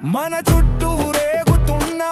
మన చుట్టూ రేగుతున్న